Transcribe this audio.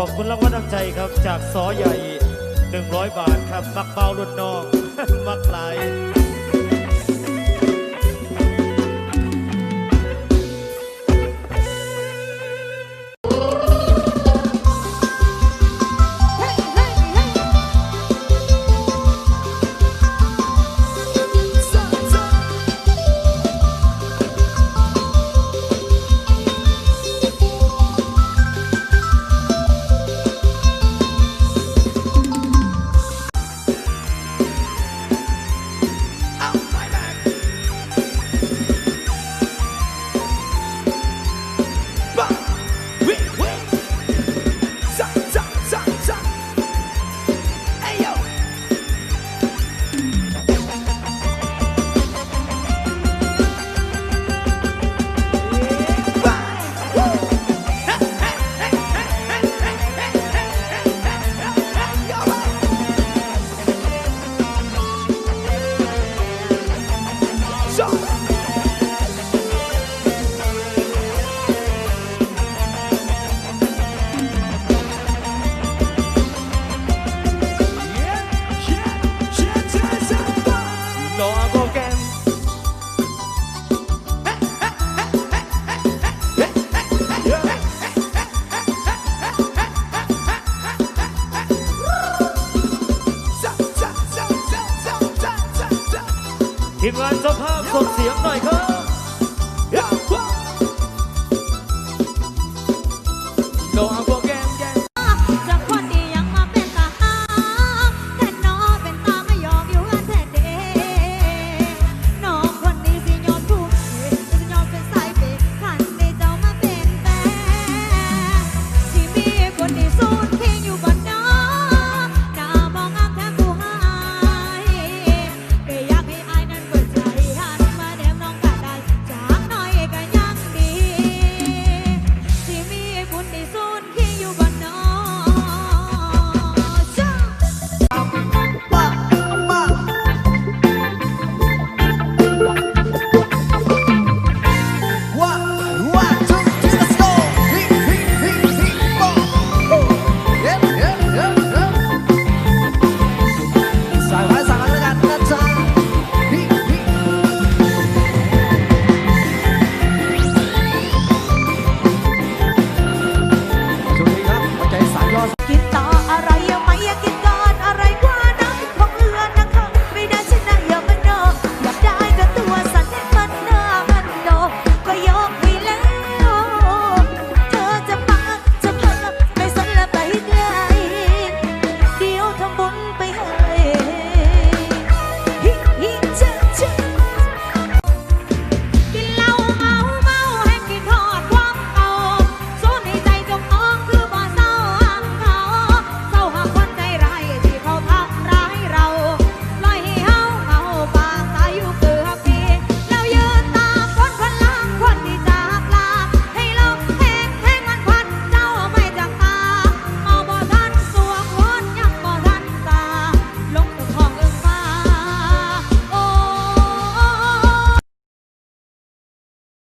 ขอบคุณรางวัลน้ำใจครับจากสอใหญ่ 100 บาทครับ มักเบาลุดนอง มักไหล ทีมงานสภาพส่งเสียงหน่อยครับ